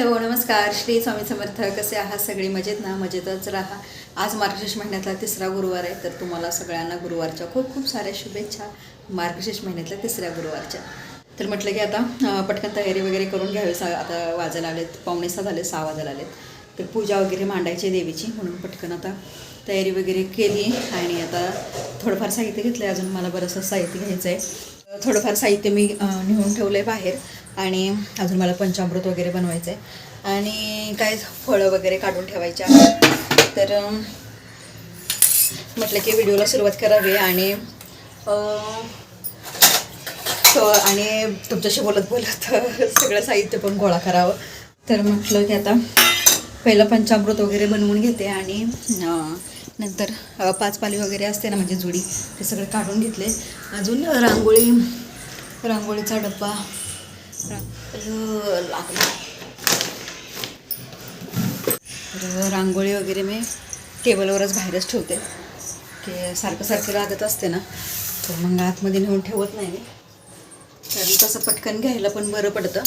नमस्कार. श्री स्वामी समर्थ. कसे आहात सगळे? मजेत ना? मजेतच राहा. आज मार्गशीर्ष महिन्यातला तिसरा गुरुवार आहे तर तुम्हाला सगळ्यांना गुरुवारच्या खूप खूप साऱ्या शुभेच्छा. मार्गशीर्ष महिन्यातल्या तिसऱ्या गुरुवारच्या. तर म्हटलं की आता पटकन तयारी वगैरे करून घ्यावी. सा आता वाजायला आलेत पावणे सहा झाले सहा वाजायला आलेत तर पूजा वगैरे मांडायची आहे देवीची म्हणून पटकन आता तयारी वगैरे केली आणि आता थोडंफार साहित्य घेतलं आहे अजून मला बरंचसं साहित्य घ्यायचं आहे थोडंफार साहित्य मी नेऊन ठेवलं आहे बाहेर. आणि अजून मला पंचामृत वगैरे बनवायचं आहे आणि काय फळं वगैरे काढून ठेवायचे आहेत तर म्हटलं की व्हिडिओला सुरुवात करावी आणि आणि तुमच्याशी बोलत बोलत सगळं साहित्य पण गोळा करावं. तर म्हटलं की आता पहिलं पंचामृत वगैरे बनवून घेते आणि नंतर पाच पाली वगैरे असते ना म्हणजे जुडी ते सगळे काढून घेतले. अजून रांगोळी रांगोळीचा डब्बा लागला तर रांगोळी वगैरे मी टेबलवरच बाहेरच ठेवते. की सारखं सारखं लागत असते ना तर मग आतमध्ये नेऊन ठेवत नाही मी. कारण तसं पटकन घ्यायला पण बरं पडतं.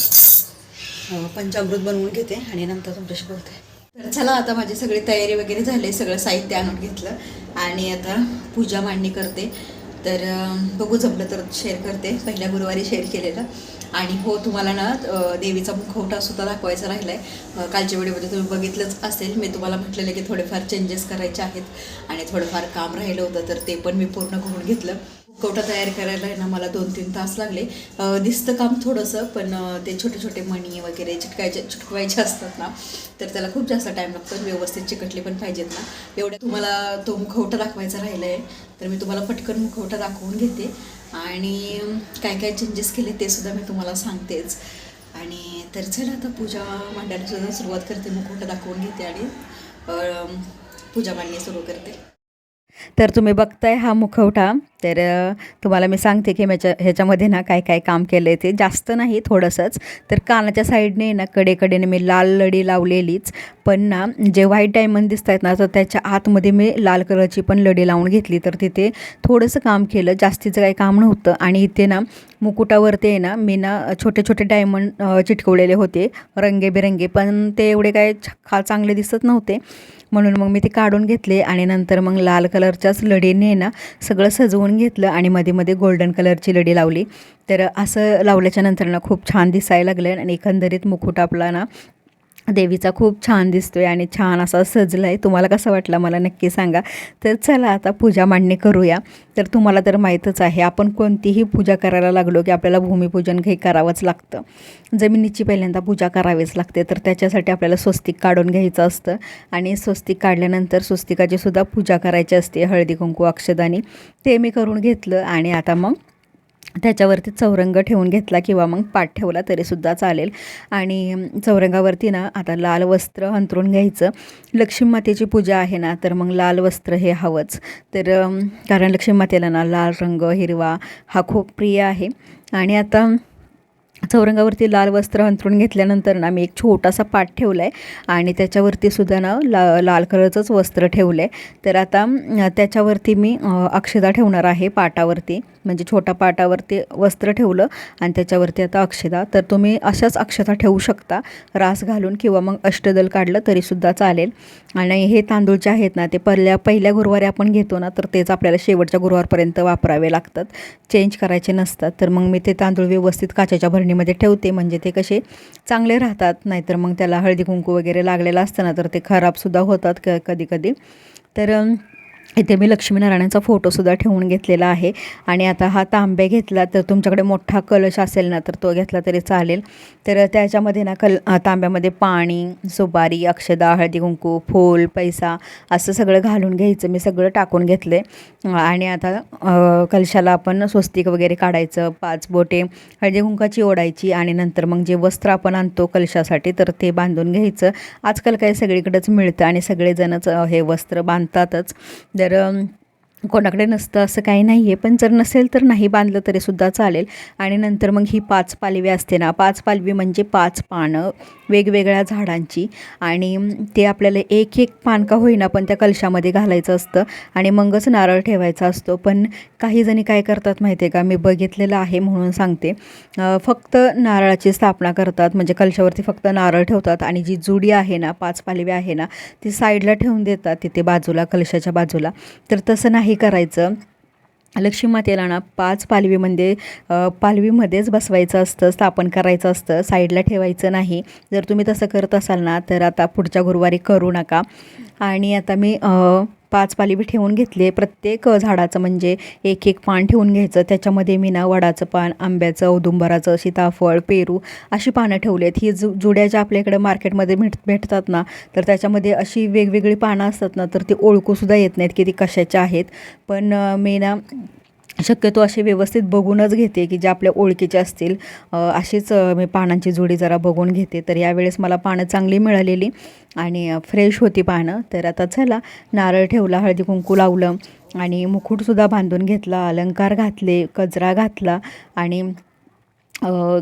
पंचामृत बनवून घेते आणि नंतर तुमच्याशी बोलते. तर चला आता माझी सगळी तयारी वगैरे झाली सगळं साहित्य आणून घेतलं आणि आता पूजा मांडणी करते. तर बघू जमलं तर शेअर करते. पहिल्या गुरुवारी शेअर केलेलं. आणि हो तुम्हाला ना देवीचा मुखवटा सुद्धा दाखवायचा राहिला आहे कालच्या व्हिडिओमध्ये तुम्ही बघितलंच असेल. मी तुम्हाला म्हटलेलं की थोडेफार चेंजेस करायचे आहेत आणि थोडंफार काम राहिलं होतं तर ते पण मी पूर्ण करून घेतलं. मुखवटा तयार करायला आहे ना मला दोन तीन तास लागले. दिसतं काम थोडंसं पण ते छोटे छोटे मणी वगैरे चिटकायचे चिटकवायचे असतात ना तर त्याला खूप जास्त टाईम लागतो व्यवस्थित चिकटले पण पाहिजेत ना. एवढ्या तुम्हाला तो मुखवटा दाखवायचा राहिला आहे तर मी तुम्हाला पटकन मुखवटा दाखवून घेते. आणि काय काय चेंजेस केले ते सुद्धा मी तुम्हाला सांगतेच. आणि तर चला आता पूजा मांडायला सुद्धा सुरुवात करते. मुखवटा दाखवून घेते आणि पूजा मांडणी सुरू करते. तर तुम्ही बघताय हा मुखवटा. तर तुम्हाला मी सांगते की ह्याच्या ह्याच्यामध्ये ना काय काय काम केलं आहे ते. जास्त नाही थोडंसंच. तर कानाच्या साईडने ना कडेकडेने मी लाल लडी लावलेलीच. पण ना जे व्हाईट डायमंड दिसत आहेत ना तर त्याच्या आतमध्ये मी लाल कलरची पण लडी लावून घेतली. तर तिथे थोडंसं काम केलं. जास्तीचं काही काम नव्हतं. आणि इथे ना मुकुटावरती आहे ना मी ना छोटे छोटे डायमंड चिटकवलेले होते. रंगेबिरंगे. पण ते एवढे काय छ- खा चांगले दिसत नव्हते. म्हणून मग मी ते काढून घेतले आणि नंतर मग लाल कलरच्याच लढीने ना सगळं सजवून घेतलं आणि मध्ये मध्ये गोल्डन कलरची लढी लावली. तर असं लावल्याच्या नंतर ना खूप छान दिसायला लागलं आणि एकंदरीत मुकुट आपला ना देवीचा खूप छान दिसतोय आणि छान असा सजला आहे तुम्हाला कसं वाटलं मला नक्की सांगा. तर चला आता पूजा मांडणी करूया. तर तुम्हाला तर माहीतच आहे आपण कोणतीही पूजा करायला लागलो की आपल्याला भूमिपूजन काही करावंच लागतं. जमिनीची पहिल्यांदा पूजा करावीच लागते तर त्याच्यासाठी आपल्याला स्वस्तिक काढून घ्यायचं असतं. आणि स्वस्तिक काढल्यानंतर स्वस्तिकाची सुद्धा पूजा करायची असते हळदी कुंकू अक्षदानी. ते मी करून घेतलं आणि आता मग त्याच्यावरती चौरंग ठेवून घेतला किंवा मग पाठ ठेवला तरीसुद्धा चालेल. आणि चौरंगावरती ना आता लाल वस्त्र अंतरून घ्यायचं. लक्ष्मी मातेची पूजा आहे ना तर मग लाल वस्त्र हे हवंच. तर कारण लक्ष्मी मातेला ना लाल रंग हिरवा हा खूप प्रिय आहे. आणि आता चौरंगावरती लाल वस्त्र अंथरून घेतल्यानंतर ना मी एक छोटासा पाठ ठेवला आहे आणि त्याच्यावरती सुद्धा ना ला लाल कलरचंच वस्त्र ठेवलं आहे तर आता त्याच्यावरती मी अक्षदा ठेवणार आहे पाटावरती. म्हणजे छोट्या पाटावरती वस्त्र ठेवलं आणि त्याच्यावरती आता अक्षदा. तर तुम्ही अशाच अक्षता ठेवू शकता. रास घालून किंवा मग अष्टदल काढलं तरीसुद्धा चालेल. आणि हे तांदूळ जे आहेत ना ते पहिल्या पहिल्या गुरुवारी आपण घेतो ना तर तेच आपल्याला शेवटच्या गुरुवारपर्यंत वापरावे लागतात. चेंज करायचे नसतात. तर मग मी ते तांदूळ व्यवस्थित काचेच्या भरणीमध्ये ठेवते. म्हणजे ते कसे चांगले राहतात. नाहीतर मग त्याला हळदी कुंकू वगैरे लागलेलं असतं ना तर ते खराबसुद्धा होतात क कधी कधी. तर इथे मी लक्ष्मीनारायणाचा फोटोसुद्धा ठेवून घेतलेला आहे. आणि आता हा तांबे घेतला तर तुमच्याकडे मोठा कलश असेल ना तर तो घेतला तरी चालेल. तर त्याच्यामध्ये ना कल तांब्यामध्ये पाणी सुपारी अक्षदा हळदी कुंकू फूल पैसा असं सगळं घालून घ्यायचं. मी सगळं टाकून घेतले आणि आता कलशाला आपण स्वस्तिक वगैरे काढायचं. पाच बोटे हळदी कुंकाची ओढायची आणि नंतर मग जे वस्त्र आपण आणतो कलशासाठी तर ते बांधून घ्यायचं. आजकाल काय सगळीकडेच मिळतं आणि सगळेजणच हे वस्त्र बांधतातच. तर अम, कोणाकडे नसतं असं काही नाही आहे पण जर नसेल तर नाही बांधलं तरीसुद्धा चालेल. आणि नंतर मग ही पाच पालवी असते ना पाच पालवी म्हणजे पाच पानं वेगवेगळ्या झाडांची. आणि ते आपल्याला एक एक पान का होईना पण त्या कलशामध्ये घालायचं असतं आणि मगच नारळ ठेवायचा असतो. पण काही जणी काय करतात माहिती आहे का? मी बघितलेलं आहे म्हणून सांगते. फक्त नारळाची स्थापना करतात. म्हणजे कलशावरती फक्त नारळ ठेवतात आणि जी जुडी आहे ना पाच पालवी आहे ना ती साईडला ठेवून देतात तिथे बाजूला कलशाच्या बाजूला. तर तसं नाही करायचं. लक्ष्मी मातेला ना पाच पालवीमध्ये म्हणजे, पालवीमध्येच बसवायचं असतं स्थापन करायचं असतं साईडला ठेवायचं नाही. जर तुम्ही तसं करत असाल ना तर आता पुढच्या गुरुवारी करू नका. आणि आता मी पाच पालवी ठेवून घेतली. प्रत्येक झाडाचं म्हणजे एक एक पान ठेवून घ्यायचं. त्याच्यामध्ये मी ना वडाचं पान आंब्याचं औदुंबराचं सीताफळ पेरू अशी पानं ठेवली आहेत ही जु जुड्या ज्या आपल्याकडे मार्केटमध्ये भेट भेटतात ना तर त्याच्यामध्ये अशी वेगवेगळी पानं असतात ना तर ती ओळखूसुद्धा येत नाहीत की ती कशाच्या आहेत. पण मी ना शक्यतो असे व्यवस्थित बघूनच घेते की जे आपल्या ओळखीचे असतील. अशीच मी पानांची जोडी जरा बघून घेते. तर यावेळेस मला पानं चांगली मिळालेली आणि फ्रेश होती पानं. तर आता चला नारळ ठेवला हळदी कुंकू लावलं आणि मुकुटसुद्धा बांधून घेतला अलंकार घातले कचरा घातला आणि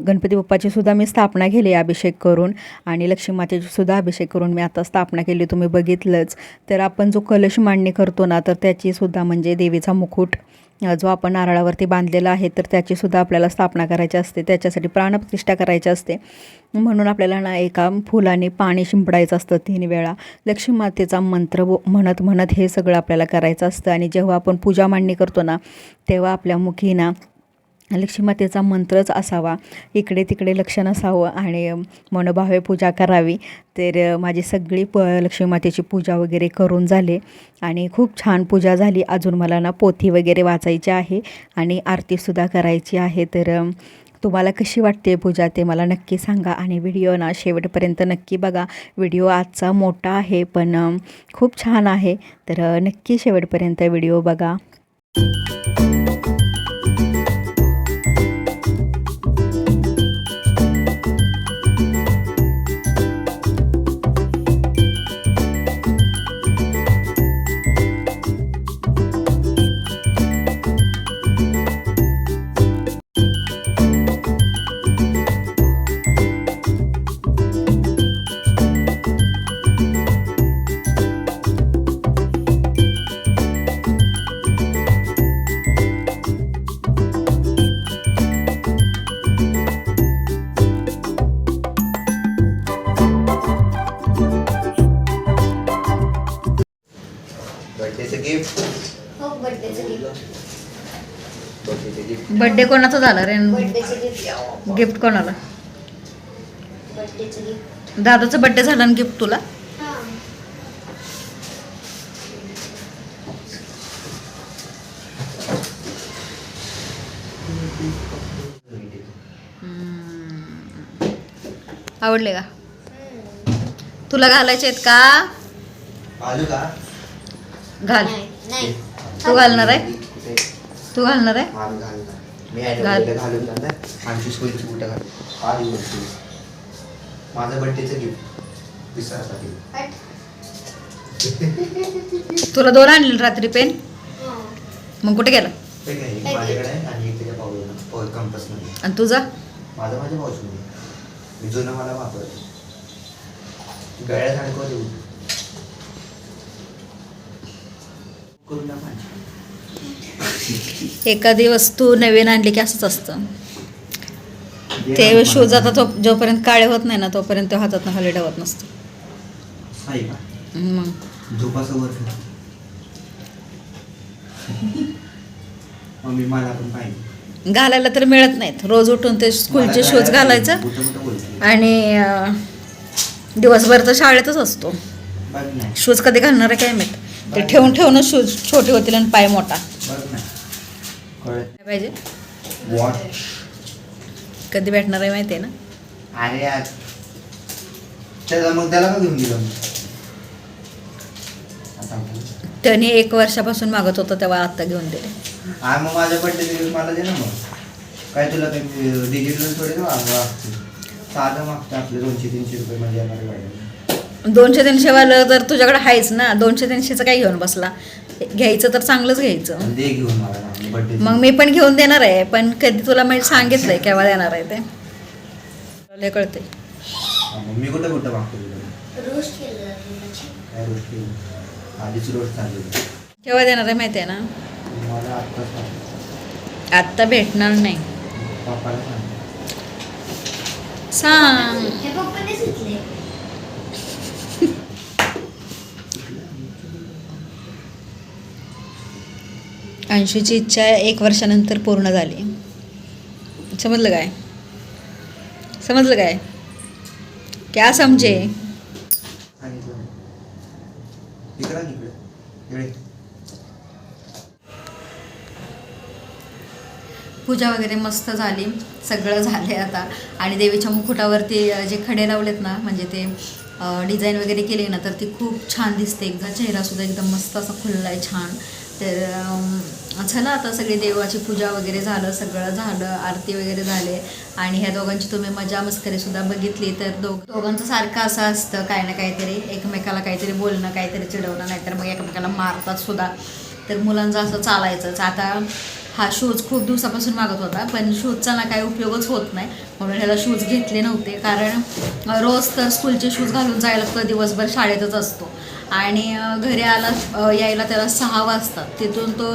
गणपती बाप्पाची सुद्धा मी स्थापना केली अभिषेक करून आणि लक्ष्मीमातेची सुद्धा अभिषेक करून मी आता स्थापना केली तुम्ही बघितलंच. तर आपण जो कलश मांडणी करतो ना तर त्याची सुद्धा म्हणजे देवीचा मुकुट जो आपण नारळावरती बांधलेला आहे तर त्याचीसुद्धा आपल्याला स्थापना करायची असते. त्याच्यासाठी प्राणप्रतिष्ठा करायची असते. म्हणून आपल्याला ना एका फुलाने पाणी शिंपडायचं असतं तीन वेळा. लक्ष्मी मातेचा मंत्र व- म्हणत म्हणत हे सगळं आपल्याला करायचं असतं. आणि जेव्हा आपण पूजा मांडणी करतो ना तेव्हा आपल्या मुखी ना लक्ष्मी मातेचा मंत्रच असावा. इकडे तिकडे लक्ष नसावं आणि मनोभावे पूजा करावी. तर माझी सगळी प लक्ष्मी मातेची पूजा वगैरे करून झाले आणि खूप छान पूजा झाली. अजून मला ना पोथी वगैरे वाचायची आहे आणि आरतीसुद्धा करायची आहे. तर तुम्हाला कशी वाटते पूजा ते मला नक्की सांगा आणि व्हिडिओ ना शेवटपर्यंत नक्की बघा. व्हिडिओ आजचा मोठा आहे पण खूप छान आहे. तर नक्की शेवटपर्यंत व्हिडिओ बघा. बड्डे कोणाचा झाला रे? बर्थडेचं गिफ्ट गिफ्ट कोणाला? दादाचा बड्डे झाला आणि गिफ्ट तुला? हां आवडले का? तुला घालायचे आहेत का? आलू का? घाल. नाही नाही. तू घालणार आहे? तू घालणार आहे? मी. ॲडव्हान्स घालून जाणार. आमची स्कूलची कुठं घाल. आली वरती माझं बर्थडेचं गिफ्ट विसरासाठी. तुला दोन आणले रात्री पेन? हां. मग कुठे गेला? ते काय एक माझ्याकडे आहे आणि एक त्याच्या आणि तुझा? माझं माझ्या पाऊसमध्ये मी जुनं मला वापरतो. गळ्यात अडकव देऊ. करून द्या माझी एखादी वस्तू नवीन आणली की असंच असतं. ते शूज आता तो जोपर्यंत काळे होत नाही ना तोपर्यंत तो हातात खाली ठेवत नसतं. मग. घालायला तर मिळत नाहीत. रोज उठून ते स्कूलचे शूज घालायचं आणि दिवसभर तर शाळेतच असतो. शूज कधी घालणार काय माहीत? ते ठेवून ठेवूनच शूज छोटे होतील आणि पाय मोठा. काय पाहिजे? वॉट कधी भेटणार आहे माहिती आहे ना? अरे यार. त्याला मग त्याला का घेऊन गेलो मी. आता आपण- त्याने एक वर्षापासून मागत होता तेव्हा आत्ता घेऊन दिले हा मग माझ्या दिवस मला दे ना मग. काय तुला डिजिटल थोडे ना साधं मागतं आपले दोनशे तीनशे रुपये मध्ये येणार गाडी दोनशे तीनशे वालं तर तुझ्याकडे आहेच ना दोनशे तीनशेचं काय घेऊन बसला? घ्यायचं तर चांगलंच घ्यायचं. आणि दे घेऊन मला बर्थडे मग मी पण घेऊन देणार आहे पण कधी तुला मी सांगितलंय केव्हा देणार आहे ते. कळते मी कुठं कुठं मागतो तुला? रोस्ट केलं जातं त्याची. काय गोष्टी आधीच रोज चालली केव्हा देणार आहे माहिती आहे ना? मला आत्ताच सांग. आत्ता भेटणार नाही. पप्पाला सांग. हे अंशूची इच्छा एक वर्षानंतर पूर्ण झाली. समजलं काय? समजलं काय? क्या समजे पूजा वगैरे मस्त झाली. सगळं झाले आता. आणि देवीच्या मुकुटावरती जे खडे लावलेत ना म्हणजे ते डिझाईन वगैरे केली ना तर ती खूप छान दिसते. एकदा चेहरासुद्धा एकदम मस्त असा खुलला आहे छान. तर चला झालं आता सगळी देवाची पूजा वगैरे झालं सगळं झालं आरती वगैरे झाले. आणि ह्या दोघांची तुम्ही मजा मस्करीसुद्धा बघितली तर दोघ दोघांचं सारखं असं असतं काय ना काहीतरी एकमेकाला काहीतरी बोलणं काहीतरी चिडवणं नाहीतर मग एकमेकाला मारतात सुद्धा. तर मुलांचं असं चालायचंच. आता हा शूज खूप दिवसापासून मागत होता पण शूजचा ना काही उपयोगच होत नाही. म्हणून ह्याला शूज घेतले नव्हते. कारण रोज तर स्कूलचे शूज घालून जायला लागतं दिवसभर शाळेतच असतो. आणि घरी आला यायला त्याला सहा वाजतात तिथून तो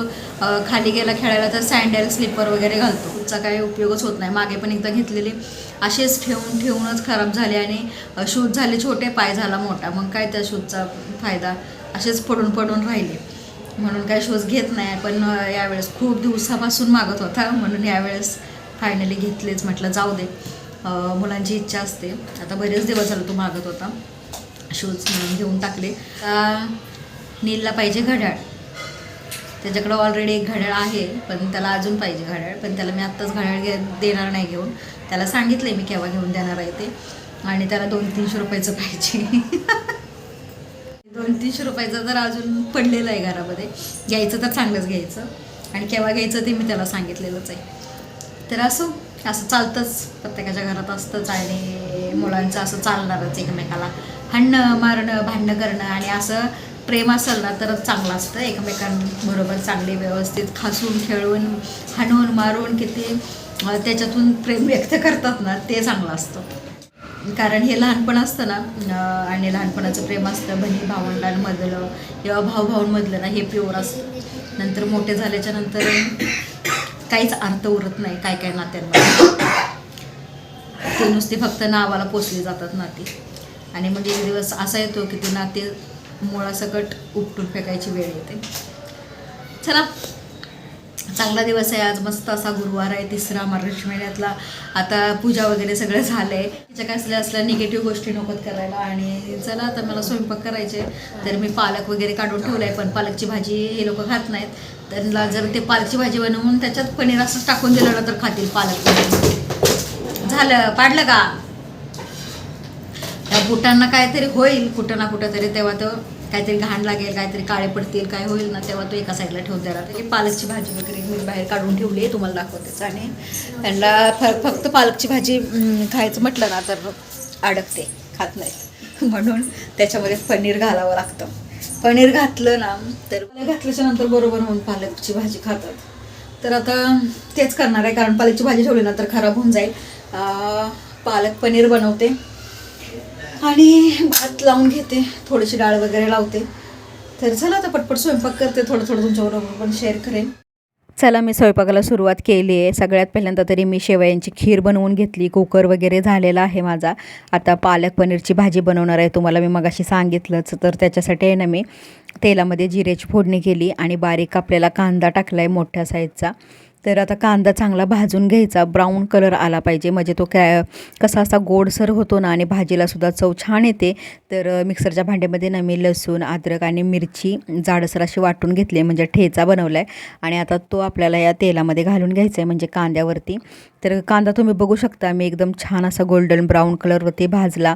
खाली गेला खेळायला तर सँडल स्लीपर वगैरे घालतो. शूजचा काही उपयोगच होत नाही. मागे पण एकदा घेतलेली. असेच ठेवून ठेवूनच खराब झाले आणि शूज झाले छोटे पाय झाला मोठा. मग काय त्या शूजचा फायदा? असेच पडून पडून राहिले. म्हणून काय शूज घेत नाही. पण यावेळेस खूप दिवसापासून मागत होता. म्हणून यावेळेस फायनली घेतलेच. म्हटलं जाऊ दे. मुलांची इच्छा असते. आता बरेच दिवस झालं तो मागत होता. शूज घेऊन टाकले. नीलला पाहिजे घड्याळ. त्याच्याकडं ऑलरेडी एक घड्याळ आहे पण त्याला अजून पाहिजे घड्याळ. पण त्याला मी आत्ताच घड्याळ घे देणार नाही घेऊन. त्याला सांगितलं मी केव्हा घेऊन देणार आहे ते. आणि त्याला दोन तीनशे रुपयाचं पाहिजे. दोन तीनशे रुपयाचं तर अजून पडलेलं आहे घरामध्ये. घ्यायचं तर चांगलंच घ्यायचं. आणि केव्हा घ्यायचं ते मी त्याला सांगितलेलंच आहे. तर असो असं चालतंच. प्रत्येकाच्या घरात असतंच आणि मुलांचं असं चालणारच एकमेकाला. हाणणं मारणं भांडणं करणं आणि असं प्रेम असेल ना तरच चांगलं असतं. एकमेकांबरोबर चांगले व्यवस्थित खासून खेळून हाणून मारून किती त्याच्यातून प्रेम व्यक्त करतात ना ते चांगलं असतं. कारण हे लहानपण असतं ना आणि लहानपणाचं प्रेम असतं बहिणी भावंडांमधलं किंवा भाऊभाऊंमधलं ना हे प्युअर असतं. नंतर मोठे झाल्याच्यानंतर काहीच अर्थ उरत नाही काय काय नात्यांमध्ये. ते नुसते फक्त नावाला पोचली जातात नाती. आणि मग एक दिवस असा येतो की ते नाते मुळासकट उपटून फेकायची वेळ येते. चला. चांगला दिवस आहे. आज मस्त असा गुरुवार आहे. तिसरा मार्गशीर्ष महिन्यातला. आता पूजा वगैरे सगळं झालं आहे तिच्या काय असल्या असल्या निगेटिव्ह गोष्टी नकोत करायला. आणि चला आता मला स्वयंपाक करायचे तर मी पालक वगैरे काढून ठेवलं आहे पण पालकची भाजी हे लोक खात नाहीत. त्यांना जर ते पालकची भाजी बनवून त्याच्यात पनीर असंच टाकून दिलं ना तर खातील पालक. झालं. पाडलं का? बुटांना काहीतरी होईल कुठं ना कुठं तरी तेव्हा तो काहीतरी घाण लागेल काहीतरी काळे पडतील काय होईल ना तेव्हा तो एका साईडला ठेवून द्यायला त्याची पालकची भाजी वगैरे मी बाहेर काढून ठेवली आहे तुम्हाला दाखवतेच आणि त्यांना फक्त पालकची भाजी खायचं म्हटलं ना तर अडकते खात नाही. म्हणून त्याच्यामध्ये पनीर घालावं लागतं. पनीर घातलं ना तर घातल्याच्या नंतर बरोबर म्हणून पालकची भाजी खातात. तर आता तेच करणार आहे कारण पालकची भाजी ठेवली ना तर खराब होऊन जाईल. पालक पनीर बनवते. आणि भात लावून घेते थोडीशी डाळ वगैरे लावते. तर चला आता पटपट स्वयंपाक करते थोडं थोडं तुमच्याबरोबर पण शेअर करेन. चला मी स्वयंपाकाला सुरुवात केली आहे. सगळ्यात पहिल्यांदा तरी मी शेवयांची खीर बनवून घेतली. कुकर वगैरे झालेला आहे माझा. आता पालक पनीरची भाजी बनवणार आहे. तुम्हाला मी मगाशी सांगितलंच तर त्याच्यासाठी आहे ना मी तेलामध्ये जिऱ्याची फोडणी केली आणि बारीक आपल्याला कांदा टाकला आहे मोठ्या साईजचा तर आता कांदा चांगला भाजून घ्यायचा. ब्राऊन कलर आला पाहिजे. म्हणजे तो कॅ कसा असा गोडसर होतो ना आणि भाजीलासुद्धा चव छान येते. तर मिक्सरच्या भांड्यामध्ये ना मी लसूण अद्रक आणि मिरची जाडसर अशी वाटून घेतली म्हणजे ठेचा बनवला आहे आणि आता तो आपल्याला या तेलामध्ये घालून घ्यायचा आहे. म्हणजे कांद्यावरती. तर कांदा तुम्ही बघू शकता. मी एकदम छान असा गोल्डन ब्राऊन कलरवरती भाजला.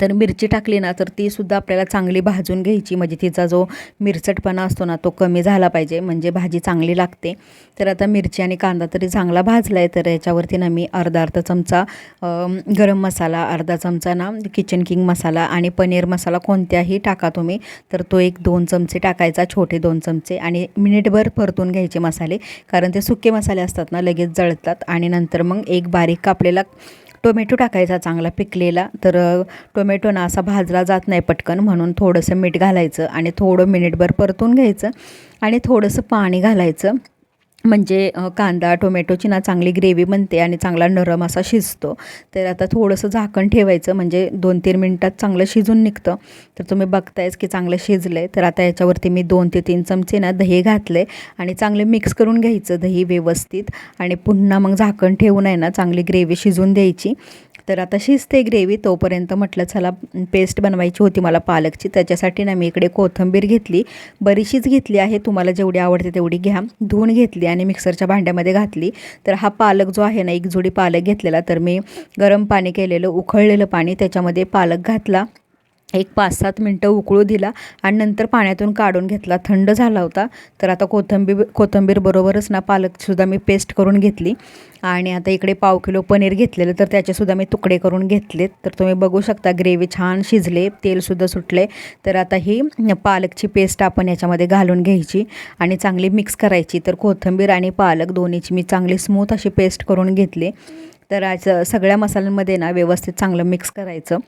तर मिरची टाकली ना तर ती सुद्धा आपल्याला चांगली भाजून घ्यायची. म्हणजे तिचा जो मिरचटपणा असतो ना तो कमी झाला पाहिजे. म्हणजे भाजी चांगली लागते. तर आता मिरची आणि कांदा तरी चांगला भाजला आहे तर याच्यावरती ना मी अर्धा अर्धा चमचा गरम मसाला अर्धा चमचा ना किचन किंग मसाला आणि पनीर मसाला कोणत्याही टाका तुम्ही. तर तो एक दोन चमचे टाकायचा छोटे दोन चमचे. आणि मिनिटभर परतून घ्यायचे मसाले. कारण ते सुके मसाले असतात ना लगेच जळतात. आणि नंतर मग एक बारीक कापलेला टोमॅटो टाकायचा चांगला पिकलेला. तर टोमॅटो ना असा भाजला जात नाही पटकन. म्हणून थोडंसं मीठ घालायचं आणि थोडं मिनिटभर परतून घ्यायचं आणि थोडंसं पाणी घालायचं. म्हणजे कांदा टोमॅटोची ना चांगली ग्रेव्ही बनते आणि चांगला नरम असा शिजतो. तर आता थोडंसं झाकण ठेवायचं म्हणजे दोन तीन मिनटात चांगलं शिजून निघतं. तर तुम्ही बघतायच की चांगलं शिजलं आहे तर आता याच्यावरती मी दोन ते तीन चमचे ना दही घातले आणि चांगले मिक्स करून घ्यायचं दही व्यवस्थित. आणि पुन्हा मग झाकण ठेवून आहे ना चांगली ग्रेव्ही शिजून द्यायची. तर आता शिजते ग्रेव्ही तोपर्यंत म्हटलं चला पेस्ट बनवायची होती मला पालकची त्याच्यासाठी ना मी इकडे कोथिंबीर घेतली बरीचशीच घेतली आहे तुम्हाला जेवढी आवडते तेवढी घ्या. धुवून घेतली आणि मिक्सरच्या भांड्यामध्ये घातली. तर हा पालक जो आहे ना एक जोडी पालक घेतलेला तर मी गरम पाणी केलेलं उखळलेलं पाणी त्याच्यामध्ये पालक घातला. एक पाच सात मिनटं उकळू दिला आणि नंतर पाण्यातून काढून घेतला. थंड झाला होता. तर आता कोथंबीर कोथिंबीर बरोबरच ना पालकसुद्धा मी पेस्ट करून घेतली. आणि आता इकडे पाव किलो पनीर घेतलेलं तर त्याचेसुद्धा मी तुकडे करून घेतलेत. तर तुम्ही बघू शकता ग्रेव्ही छान शिजले तेलसुद्धा सुटले. तर आता ही पालकची पेस्ट आपण याच्यामध्ये घालून घ्यायची आणि चांगली मिक्स करायची. तर कोथिंबीर आणि पालक दोन्हीची मी चांगली स्मूथ अशी पेस्ट करून घेतली. तर आज सगळ्या मसाल्यांमध्ये ना व्यवस्थित चांगलं मिक्स करायचं.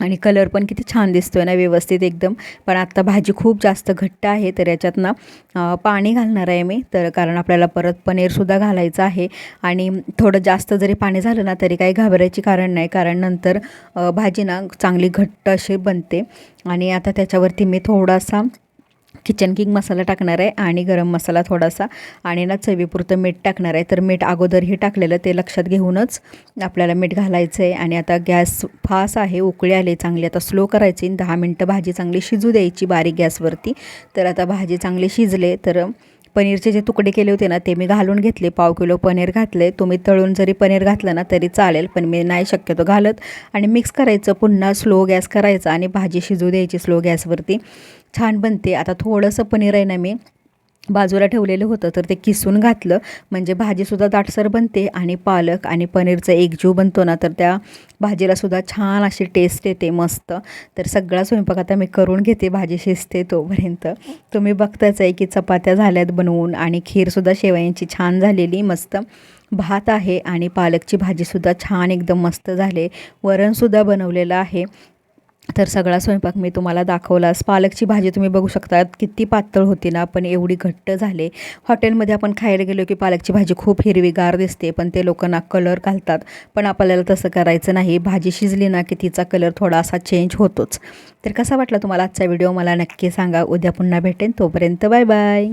आणि कलर पण किती छान दिसतो आहे ना व्यवस्थित एकदम. पण आत्ता भाजी खूप जास्त घट्ट आहे तर याच्यात ना पाणी घालणार आहे मी. तर कारण आपल्याला परत पनीरसुद्धा घालायचं आहे. आणि थोडं जास्त जरी पाणी झालं ना तरी काही घाबरायची कारण नाही. कारण नंतर भाजी ना चांगली घट्ट अशी बनते. आणि आता त्याच्यावरती मी थोडासा किचन किंग मसाला टाकणार आहे आणि गरम मसाला थोडासा. आणि ना चवीपुरतं मीठ टाकणार आहे. तर मीठ अगोदरही टाकलेलं ते लक्षात घेऊनच आपल्याला मीठ घालायचं आहे आणि आता गॅस फास आहे उकळी आली चांगली आता स्लो करायची. दहा मिनटं भाजी चांगली शिजू द्यायची बारीक गॅसवरती. तर आता भाजी चांगली शिजले तर पनीरचे जे तुकडे केले होते ना ते मी घालून घेतले. पाव किलो पनीर घातले. तुम्ही तळून जरी पनीर घातलं ना तरी चालेल पण मी नाही शक्यतो घालत. आणि मिक्स करायचं पुन्हा स्लो गॅस करायचा आणि भाजी शिजू द्यायची स्लो गॅसवरती छान बनते. आता थोडंसं पनीर आहे ना मी बाजूला ठेवलेलं होतं तर ते किसून घातलं. म्हणजे भाजीसुद्धा दाटसर बनते आणि पालक आणि पनीरचा एकजीव बनतो ना तर त्या भाजीलासुद्धा छान अशी टेस्ट येते मस्त. तर सगळा स्वयंपाक आता मी करून घेते भाजी शिजते तोपर्यंत. तुम्ही बघताच आहे की चपात्या झाल्यात बनवून आणि खीरसुद्धा शेवयांची छान झालेली मस्त. भात आहे आणि पालकची भाजीसुद्धा छान एकदम मस्त झाले. वरणसुद्धा बनवलेलं आहे. तर सगळा स्वयंपाक मी तुम्हाला दाखवलास पालकची भाजी तुम्ही बघू शकता किती पातळ होती ना पण एवढी घट्ट झाले. हॉटेलमध्ये आपण खायला गेलो की पालकची भाजी खूप हिरवीगार दिसते पण ते लोकांना कलर घालतात. पण आपल्याला तसं करायचं नाही. भाजी शिजली ना की तिचा कलर थोडासा चेंज होतोच. तर कसा वाटला तुम्हाला आजचा व्हिडिओ? मला नक्की सांगा. उद्या पुन्हा भेटेन. तोपर्यंत बाय बाय.